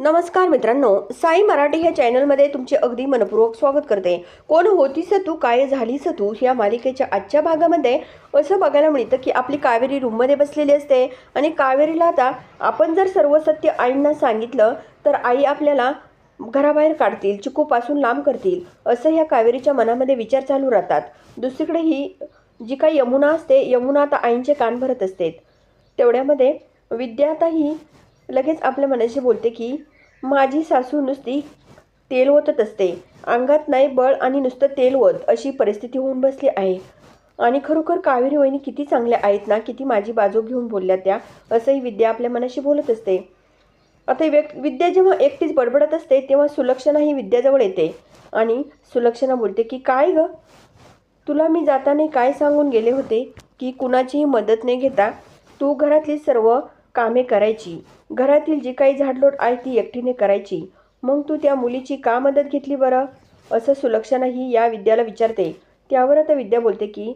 नमस्कार मित्रांनो साई मराठी ह्या चॅनलमध्ये तुमचे अगदी मनपूर्वक स्वागत करते. कोण होतीस तू काय झालीस तू या मालिकेच्या आजच्या भागामध्ये असं बघायला मिळतं की आपली कावेरी रूममध्ये बसलेली असते आणि कावेरीला आता आपण जर सर्व सत्य आईंना सांगितलं तर आई आपल्याला घराबाहेर काढतील चिकूपासून लांब करतील असं ह्या कावेरीच्या मनामध्ये विचार चालू राहतात. दुसरीकडे ही जी काही यमुना असते यमुना आता आईंचे कान भरत असते. तेवढ्यामध्ये विद्या आता ही लगेच आपल्या मनाशी बोलते की माझी सासू नुसती तेल ओतत असते. अंगात नाही बळ आणि नुसतं तेल ओत अशी परिस्थिती होऊन बसली आहे. आणि खरोखर कावेरी वहिनी किती चांगल्या आहेत ना किती माझी बाजू घेऊन बोलल्या त्या असंही विद्या आपल्या मनाशी बोलत असते. आता व्यक् विद्या जेव्हा एकटीच बडबडत असते तेव्हा सुलक्षणा ही विद्याजवळ येते. आणि सुलक्षणा बोलते की काय ग? तुला मी जाताना काय सांगून गेले होते की कुणाचीही मदत न घेता तू घरातली सर्व कामे करायची. घरातील जी काही झाडलोट आहे ती एकटीने करायची. मग तू त्या मुलीची का मदत घेतली बरं? असं सुलक्षणाही या विद्याला विचारते. त्यावर आता विद्या बोलते की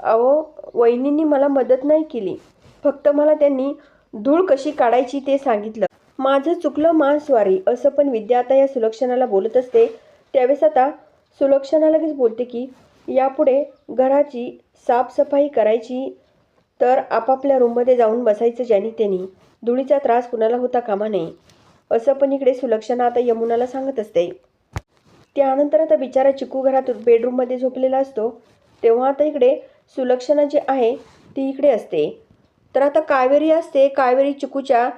अहो वहिनींनी मला मदत नाही केली. फक्त मला त्यांनी धूळ कशी काढायची ते सांगितलं. माझं चुकलं मानस्वारी असं पण विद्या आता या सुलक्षणाला बोलत असते. त्यावेळेस आता सुलक्षणा लगेच बोलते की यापुढे घराची साफसफाई करायची तर आपापल्या रूममध्ये जाऊन बसायचं ज्यानी त्यांनी धुळीचा त्रास कुणाला होता कामा नये. असं पण इकडे सुलक्षणा आता यमुनाला सांगत असते. त्यानंतर आता बिचारा चिकू घरात बेडरूममध्ये झोपलेला असतो. तेव्हा आता इकडे सुलक्षणा जी आहे ती इकडे असते. तर आता कावेरी असते कावेरी चिकूच्या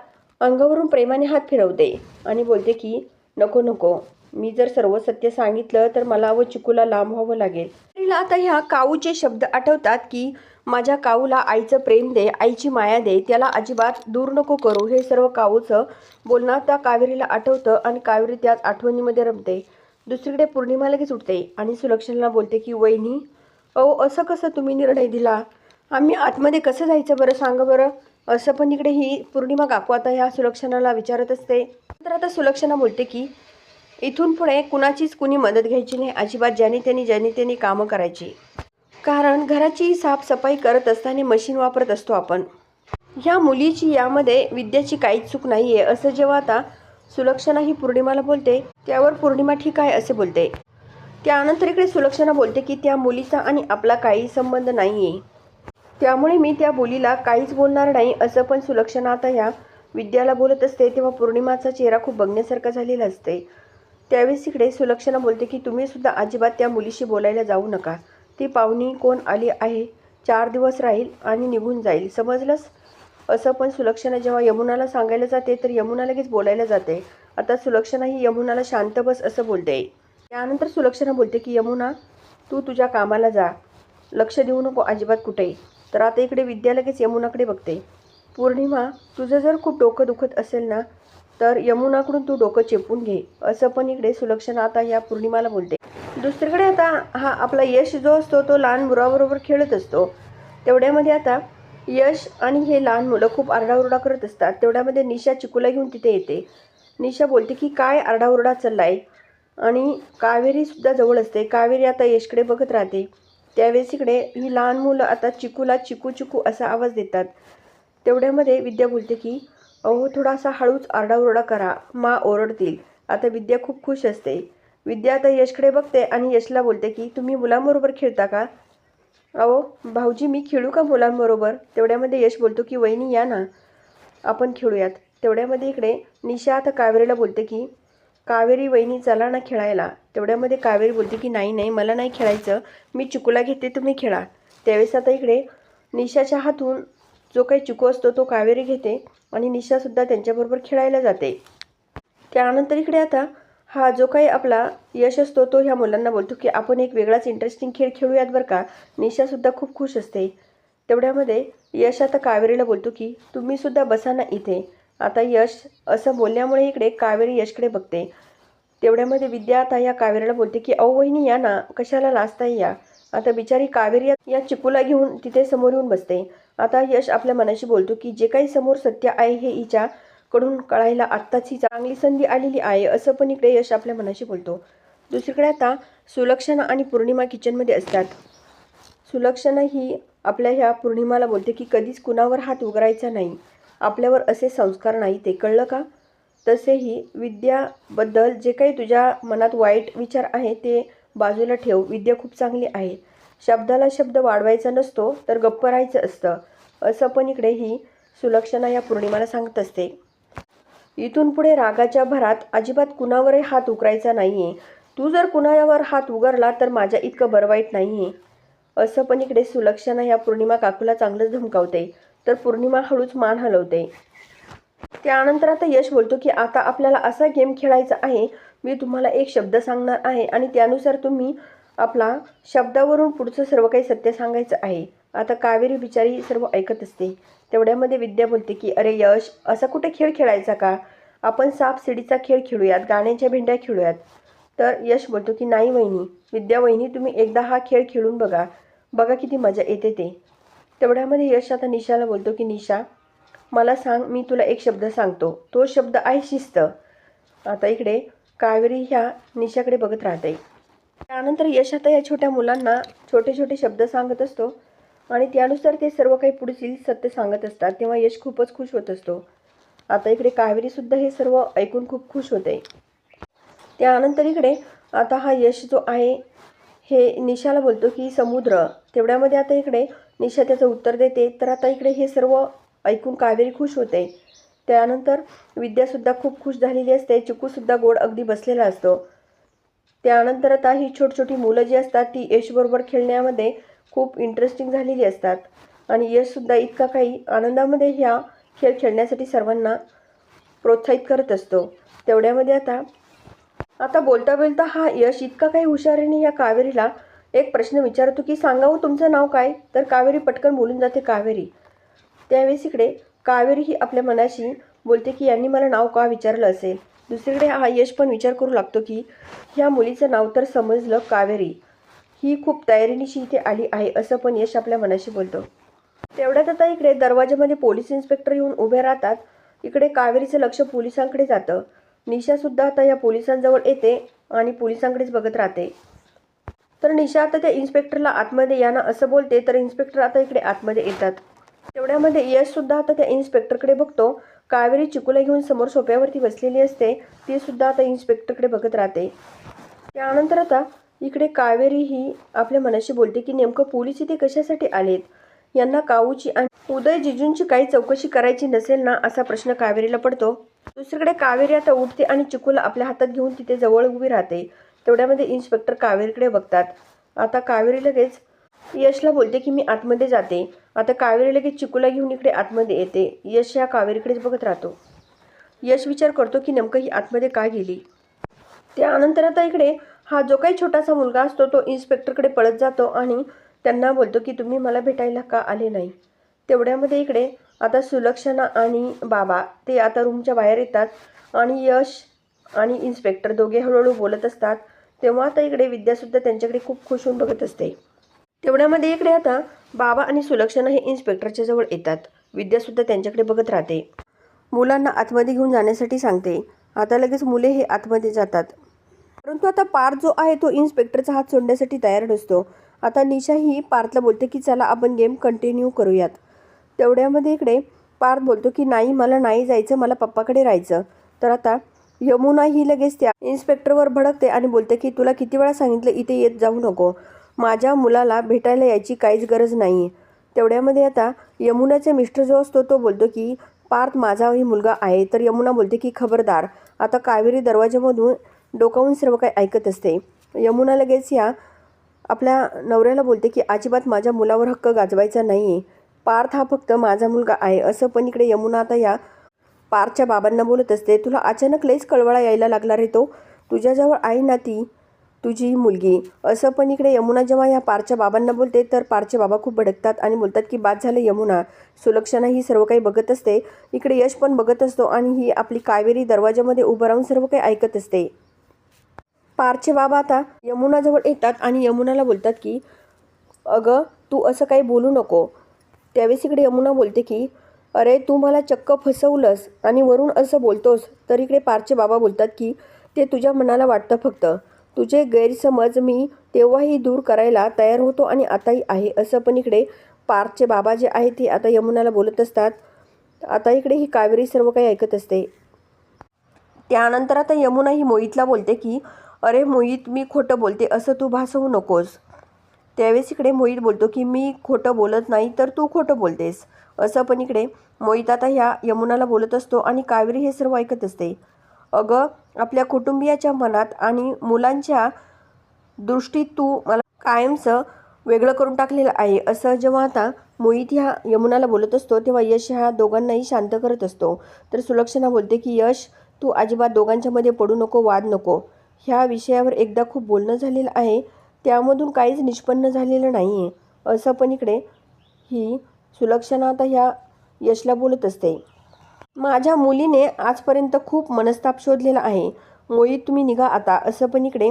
अंगावरून प्रेमाने हात फिरवते आणि बोलते की नको नको. मी जर सर्व सत्य सांगितलं तर मला व चिकूला लांब व्हावं लागेल. आता ह्या काऊचे शब्द आठवतात की माझ्या काऊला आईचं प्रेम दे आईची माया दे त्याला अजिबात दूर नको करू. हे सर्व काऊचं बोलणं त्या कावेरीला आठवतं आणि कावेरी त्याच आठवणीमध्ये रमते. दुसरीकडे पौर्णिमा लगेच उठते आणि सुलक्षणाला बोलते की वहिनी अहो असं कसं तुम्ही निर्णय दिला? आम्ही आतमध्ये कसं जायचं बरं सांगा बरं? असं पण इकडे ही पौर्णिमा काकू आता ह्या सुलक्षणाला विचारत असते. तर आता सुलक्षणा बोलते की इथून पुढे कुणाचीच कुणी मदत घ्यायची नाही. अजिबात ज्याने त्यांनी ज्याने त्यांनी कामं करायची. कारण घराची साफसफाई करत असताना मशीन वापरत असतो आपण. ह्या मुलीची यामध्ये विद्याची काहीच चूक नाही आहे असं जेव्हा आता सुलक्षणा ही पौर्णिमाला बोलते त्यावर पौर्णिमा ठीक आहे असे बोलते. त्यानंतर इकडे सुलक्षणा बोलते की त्या मुलीचा आणि आपला काही संबंध नाही आहे त्यामुळे मी त्या मुलीला काहीच बोलणार नाही असं पण सुलक्षणा आता ह्या विद्याला बोलत असते तेव्हा पौर्णिमाचा चेहरा खूप बघण्यासारखा झालेला असते. त्यावेळेस इकडे सुलक्षणा बोलते की तुम्ही सुद्धा अजिबात त्या मुलीशी बोलायला जाऊ नका. ती पाहुणी कोण आली आहे? चार दिवस राहील आणि निघून जाईल. समजलंच असं पण सुलक्षणा जेव्हा यमुनाला सांगायला जाते तर यमुना लगेच बोलायला जाते. आता सुलक्षणा ही यमुनाला शांत बस असं बोलते. त्यानंतर सुलक्षणा बोलते की यमुना तू तुझ्या कामाला जा. लक्ष देऊ नको अजिबात कुठेही तर आता इकडे विद्या लगेच यमुनाकडे बघते. पौर्णिमा तुझं जर खूप डोकं दुखत असेल ना तर यमुनाकडून तू डोकं चेपून घे. असं पण इकडे सुलक्षणा आता या पौर्णिमाला बोलते. दुसरीकडे आता हा आपला यश जो असतो तो लहान मुलाबरोबर खेळत असतो. तेवढ्यामध्ये आता यश आणि हे लहान मुलं खूप आरडाओरडा करत असतात. तेवढ्यामध्ये निशा चिकूला घेऊन तिथे येते. निशा बोलते की काय आरडाओरडा चाललाय? आणि कावेरीसुद्धा जवळ असते. कावेरी आता यशकडे बघत राहते. त्यावेळेस इकडे ही लहान मुलं आता चिकूला चिकू चिकू असा आवाज देतात. तेवढ्यामध्ये विद्या बोलते की अहो थोडासा हळूच आरडाओरडा करा. मा ओरडतील. आता विद्या खूप खुश असते. विद्या आता यशकडे बघते आणि यशला बोलते की तुम्ही मुलांबरोबर खेळता का? अहो भाऊजी मी खेळू का मुलांबरोबर? तेवढ्यामध्ये यश बोलतो की वहिनी या ना आपण खेळूयात. तेवढ्यामध्ये इकडे निशा आता कावेरीला बोलते की कावेरी वहिनी चला ना खेळायला. तेवढ्यामध्ये कावेरी बोलते की नाही नाही मला नाही खेळायचं. मी चिकूला घेते तुम्ही खेळा. त्यावेळेस आता इकडे निशाच्या हातून जो काही चुकू असतो तो कावेरी घेते आणि निशासुद्धा त्यांच्याबरोबर खेळायला जाते. त्यानंतर इकडे आता हा जो काही आपला यश असतो तो ह्या मुलांना बोलतो की आपण एक वेगळाच इंटरेस्टिंग खेळ खेळूयात बरं का? निशासुद्धा खूप खुश असते. तेवढ्यामध्ये यश आता कावेरीला बोलतो की तुम्हीसुद्धा बसा ना इथे. आता यश असं बोलल्यामुळे इकडे कावेरी यशकडे बघते. तेवढ्यामध्ये विद्या आता या कावेरीला बोलते की अहो वहिनी या ना. कशाला नाचता या? आता बिचारी कावेरी या चिकूला घेऊन तिथे समोर येऊन बसते. आता यश आपल्या मनाशी बोलतो की जे काही समोर सत्य आहे हे हिच्या कडून कळायला आत्ताची चांगली संधी आलेली आहे असं पण इकडे यश आपल्या मनाशी बोलतो. दुसरीकडे आता सुलक्षणा आणि पौर्णिमा किचनमध्ये असतात. सुलक्षणा ही आपल्या ह्या पौर्णिमाला बोलते की कधीच कुणावर हात उघडायचा नाही. आपल्यावर असे संस्कार नाही ते कळलं का? तसेही विद्याबद्दल जे काही तुझ्या मनात वाईट विचार आहे ते बाजूला ठेव. विद्या खूप चांगली आहे. शब्दाला शब्द वाढवायचा नसतो तर गप्प राहायचं असतं. असं पण इकडे ही सुलक्षणा या पौर्णिमाला सांगत असते. इथून पुढे रागाच्या भरात अजिबात कुणावरही हात उकरायचा नाही आहे तू जर कुणावर हात उगारला तर माझ्या इतकं बरं वाईट आहे असं पण इकडे सुलक्षणा या पौर्णिमा काकूला चांगलंच धमकावते. तर पौर्णिमा हळूच मान हलवते. त्यानंतर आता यश बोलतो की आता आपल्याला असा गेम खेळायचा आहे. मी तुम्हाला एक शब्द सांगणार आहे आणि त्यानुसार तुम्ही आपला शब्दावरून पुढचं सर्व काही सत्य सांगायचं आहे. आता कावेरी बिचारी सर्व ऐकत असते. तेवढ्यामध्ये विद्या बोलते की अरे यश असा कुठे खेळ खेळायचा का? आपण साप सिडीचा खेळ खेळूयात गाण्याच्या भेंड्या खेळूयात. तर यश बोलतो की नाही वहिनी विद्या वहिनी तुम्ही एकदा हा खेळ खेळून बघा. बघा किती मजा येते ते. तेवढ्यामध्ये यश आता निशाला बोलतो की निशा मला सांग मी तुला एक शब्द सांगतो. तो शब्द आहे शिस्त. आता इकडे कावेरी ह्या निशाकडे बघत राहते. त्यानंतर यश आता या छोट्या मुलांना छोटे छोटे शब्द सांगत असतो. आणि त्यानुसार ते सर्व काही पुढील सत्य सांगत असतात. तेव्हा यश खूपच खुश होत असतो. आता इकडे कावेरीसुद्धा हे सर्व ऐकून खूप खुश होते. त्यानंतर इकडे आता हा यश जो आहे हे निशाला बोलतो की समुद्र. तेवढ्यामध्ये आता इकडे निशा त्याचं उत्तर देते. तर आता इकडे हे सर्व ऐकून कावेरी खुश होते. त्यानंतर विद्यासुद्धा खूप खुश झालेली असते. चिकूसुद्धा गोड अगदी बसलेला असतो. त्यानंतर आता ही छोटी छोटी मुलं जी असतात ती यशबरोबर खेळण्यामध्ये खूप इंटरेस्टिंग झालेली असतात. आणि यशसुद्धा इतका काही आनंदामध्ये ह्या खेळ खेळण्यासाठी सर्वांना प्रोत्साहित करत असतो. तेवढ्यामध्ये आता आता बोलता बोलता हा यश इतका काही हुशारीने या कावेरीला एक प्रश्न विचारतो की सांगावं हो, तुमचं नाव काय? तर कावेरी पटकन बोलून जाते कावेरी. त्यावेळेस इकडे कावेरी ही आपल्या मनाशी बोलते की यांनी मला नाव का विचारलं असेल? दुसरीकडे हा यश पण विचार करू लागतो की ह्या मुलीचं नाव तर समजलं कावेरी. ही खूप तयारीनिशी इथे आली आहे असं पण यश आपल्या मनाशी बोलतो. तेवढ्यात आता इकडे दरवाजामध्ये पोलीस इन्स्पेक्टर येऊन उभे राहतात. इकडे कावेरीचं लक्ष पोलिसांकडे जातं. निशासुद्धा आता या पोलिसांजवळ येते आणि पोलिसांकडेच बघत राहते. तर निशा आता त्या इन्स्पेक्टरला आतमध्ये या ना असं बोलते तर इन्स्पेक्टर आता इकडे आतमध्ये येतात. तेवढ्यामध्ये यशसुद्धा आता त्या इन्स्पेक्टरकडे बघतो. कावेरी चिकूला घेऊन समोर सोप्यावरती बसलेली असते ती सुद्धा आता इन्स्पेक्टरकडे बघत राहते. त्यानंतर आता इकडे कावेरी ही आपल्या मनाशी बोलते की नेमकं पोलीस इथे कशासाठी आलेत? यांना काऊची आणि उदय जिजूंची काही चौकशी करायची नसेल ना असा प्रश्न कावेरीला पडतो. दुसरीकडे कावेरी आता उठते आणि चिकूला आपल्या हातात घेऊन तिथे जवळ उभी राहते. तेवढ्यामध्ये इन्स्पेक्टर कावेरीकडे बघतात. आता कावेरी लगेच यशला बोलते की मी आतमध्ये जाते. आता कावेरी लगेच चिकूला घेऊन इकडे आतमध्ये येते. यश या कावेरीकडेच बघत राहतो. यश विचार करतो की नेमकं ही आतमध्ये का गेली? त्यानंतर आता इकडे हा जो काही छोटासा मुलगा असतो तो इन्स्पेक्टरकडे पळत जातो आणि त्यांना बोलतो की तुम्ही मला भेटायला का आले नाही? तेवढ्यामध्ये इकडे आता सुलक्षणा आणि बाबा ते आता रूमच्या बाहेर येतात आणि यश आणि इन्स्पेक्टर दोघे हळूहळू बोलत असतात. तेव्हा आता इकडे विद्यासुद्धा त्यांच्याकडे खूप खुश होऊन बघत असते. तेवढ्यामध्ये इकडे आता बाबा आणि सुलक्षणा हे इन्स्पेक्टरच्या जवळ येतात. विद्यासुद्धा त्यांच्याकडे बघत राहते. मुलांना आतमध्ये घेऊन जाण्यासाठी सांगते. आता लगेच मुले हे आतमध्ये जातात. परंतु आता पार्थ जो आहे तो इन्स्पेक्टरचा हात सोडण्यासाठी तयार नसतो. आता निशा ही पार्थला बोलते की चला आपण गेम कंटिन्यू करूयात. तेवढ्यामध्ये इकडे पार्थ बोलतो की नाही मला नाही जायचं मला पप्पाकडे राहायचं. तर आता यमुना ही लगेच त्या इन्स्पेक्टरवर भडकते आणि बोलते की तुला किती वेळा सांगितलं इथे येत जाऊ नको. माझ्या मुलाला भेटायला यायची काहीच गरज नाही. तेवढ्यामध्ये आता यमुनाचे मिस्टर जो असतो तो बोलतो की पार्थ माझाही मुलगा आहे. तर यमुना बोलते की खबरदार आता कावेरी दरवाजामधून डोकावून सर्व काही ऐकत असते. यमुना लगेच या आपल्या नवऱ्याला बोलते की अजिबात माझ्या मुलावर हक्क गाजवायचा नाही आहे पार्थ हा फक्त माझा मुलगा आहे. असं पण इकडे यमुना आता या पार्थच्या बाबांना बोलत असते. तुला अचानक लईच कळवळा यायला लागला रे तो. तुझ्याजवळ आहे ना ती. तुझी मुलगी. असं पण इकडे यमुना जेव्हा या पारच्या बाबांना बोलते तर पारचे बाबा खूप भडकतात आणि बोलतात की बाद झालं यमुना. सुलक्षणा ही सर्व काही बघत असते. इकडे यश पण बघत असतो आणि ही आपली कावेरी दरवाजामध्ये उभं राहून सर्व काही ऐकत असते. पारचे बाबा आता यमुनाजवळ येतात आणि यमुनाला बोलतात की अगं तू असं काही बोलू नको. त्यावेळेस इकडे यमुना बोलते की अरे तू मला चक्क फसवलंस आणि वरून असं बोलतोस तर इकडे पारचे बाबा बोलतात की ते तुझ्या मनाला वाटतं फक्त. तुझे गैरसमज मी तेव्हाही दूर करायला तयार होतो आणि आताही आहे. असं पण इकडे पारचे बाबा जे आहे ते आता यमुनाला बोलत असतात. आता इकडे ही कावेरी सर्व काही ऐकत असते. त्यानंतर आता यमुना ही मोहितला बोलते की अरे मोहित मी खोटं बोलते असं तू भासवू नकोस. त्यावेळेस इकडे मोहित बोलतो की मी खोटं बोलत नाही तर तू खोटं बोलतेस. असं पण इकडे मोहित आता ह्या यमुनाला बोलत असतो आणि कावेरी हे सर्व ऐकत असते. अगं आपल्या कुटुंबियाच्या मनात आणि मुलांच्या दृष्टीत तू मला कायमचं वेगळं करून टाकलेलं आहे. असं जेव्हा आता मोहित ह्या यमुनाला बोलत असतो तेव्हा यश ह्या दोघांनाही शांत करत असतो. तर सुलक्षणा बोलते की यश तू अजिबात दोघांच्यामध्ये पडू नको वाद नको. ह्या विषयावर एकदा खूप बोलणं झालेलं आहे. त्यामधून काहीच निष्पन्न झालेलं नाही आहे असं पण इकडे ही सुलक्षणा आता ह्या यशला बोलत असते. माझ्या मुलीने आजपर्यंत खूप मनस्ताप शोधलेला आहे. मोहित तुम्ही निघा आता. असं पण इकडे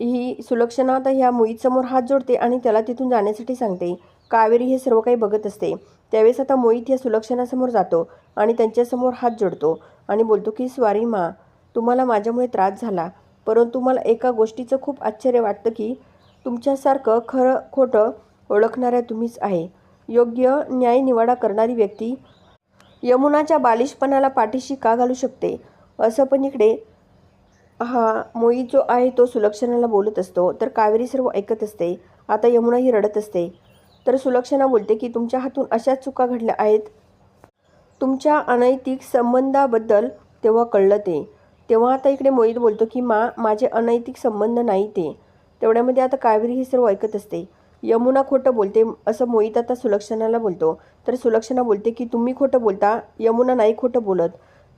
ही सुलक्षणा आता ह्या मोहितसमोर हात जोडते आणि त्याला तिथून जाण्यासाठी सांगते. कावेरी हे सर्व काही बघत असते. त्यावेळेस आता मोहित या सुलक्षणासमोर जातो आणि त्यांच्यासमोर हात जोडतो आणि बोलतो की स्वारी मा तुम्हाला माझ्यामुळे त्रास झाला. परंतु मला एका गोष्टीचं खूप आश्चर्य वाटतं की तुमच्यासारखं खरं खोटं ओळखणाऱ्या तुम्हीच आहे. योग्य न्याय निवाडा करणारी व्यक्ती यमुनाच्या बालिशपणाला पाठीशी का घालू शकते? असं पण इकडे हा मोई जो आहे तो सुलक्षणाला बोलत असतो. तर कावेरी सर्व ऐकत असते. आता यमुना ही रडत असते. तर सुलक्षणा बोलते की तुमच्या हातून अशाच चुका घडल्या आहेत. तुमच्या अनैतिक संबंधाबद्दल तेव्हा कळलं ते. तेव्हा आता इकडे मोहित बोलतो की मा माझे अनैतिक संबंध नाही ते. तेवढ्यामध्ये आता कावेरी हे सर्व ऐकत असते. यमुना खोटं बोलते असं मोहित आता सुलक्षणाला बोलतो. तर सुलक्षणा बोलते की तुम्ही खोटं बोलता यमुना नाही खोटं बोलत.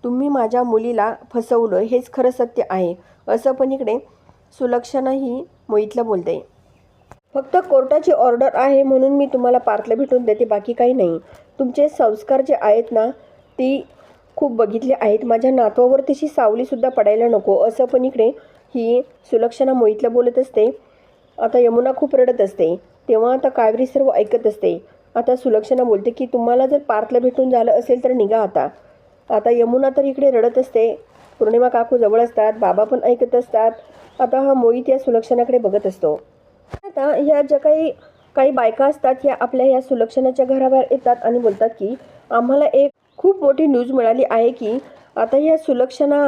तुम्ही माझ्या मुलीला फसवलं हेच खरं सत्य आहे. असं पण इकडे सुलक्षणा ही मोहितला बोलते. फक्त कोर्टाची ऑर्डर आहे म्हणून मी तुम्हाला पार्कला भेटून देते बाकी काही नाही. तुमचे संस्कार जे आहेत ना ती खूप बघितले आहेत. माझ्या नातवावर तशी सावलीसुद्धा पडायला नको. असं पण इकडे ही सुलक्षणा मोहितला बोलत असते. आता यमुना खूप रडत असते. तेव्हा आता कावेरी सर्व ऐकत असते. आता सुलक्षणा बोलते की तुम्हाला जर पार्थला भेटून झालं असेल तर निघा आता. आता यमुना तर इकडे रडत असते. पौर्णिमा काकू जवळ असतात. बाबा पण ऐकत असतात. आता हा मोहित या सुलक्षणाकडे बघत असतो. आता ह्या ज्या काही काही बायका असतात ह्या आपल्या ह्या सुलक्षणाच्या घराबाहेर येतात आणि बोलतात की आम्हाला एक खूप मोठी न्यूज मिळाली आहे की आता ह्या सुलक्षणा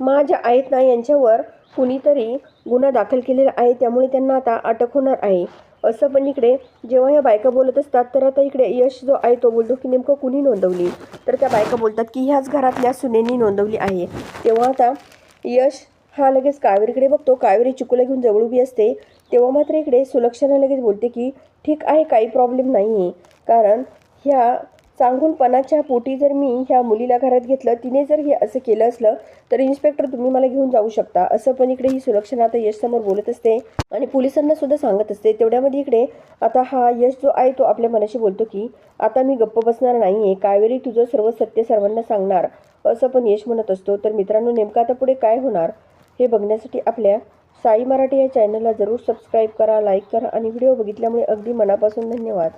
मा ज्या आहेत ना यांच्यावर कुणीतरी गुन्हा दाखल केलेला आहे त्यामुळे त्यांना आता अटक होणार आहे. असं पण इकडे जेव्हा ह्या बायका बोलत असतात तर आता इकडे यश जो आहे तो बोलतो की नेमकं कुणी नोंदवली? तर त्या बायका बोलतात की ह्याच घरातल्या सुनेनी नोंदवली आहे. तेव्हा आता यश हा लगेच कावेरीकडे बघतो. कावेरी चिकूला घेऊन जवळ उभी असते. तेव्हा मात्र इकडे सुलक्षणा लगेच बोलते की ठीक आहे काही प्रॉब्लेम नाही आहे कारण ह्या चांगुलपणाच्या पोटी जर मी ह्या मुलीला घरात घेतलं तिने जर हे असं केलं असलं तर इन्स्पेक्टर तुम्ही मला घेऊन जाऊ शकता. असं पण इकडे ही सुलक्षणा आता यश समोर बोलत असते आणि पोलिसांना सुद्धा सांगत असते. तेवढ्यामध्ये इकडे आता हा यश जो आहे तो आपल्या मनाशी बोलतो की आता मी गप्प बसणार नाही आहे कावेरी तुझं सर्व सत्य सर्वांना सांगणार. असं पण यश म्हणत असतो. तर मित्रांनो नेमकं आता पुढे काय होणार हे बघण्यासाठी आपल्या साई मराठी या चॅनलला जरूर सबस्क्राईब करा लाईक करा आणि व्हिडिओ बघितल्यामुळे अगदी मनापासून धन्यवाद.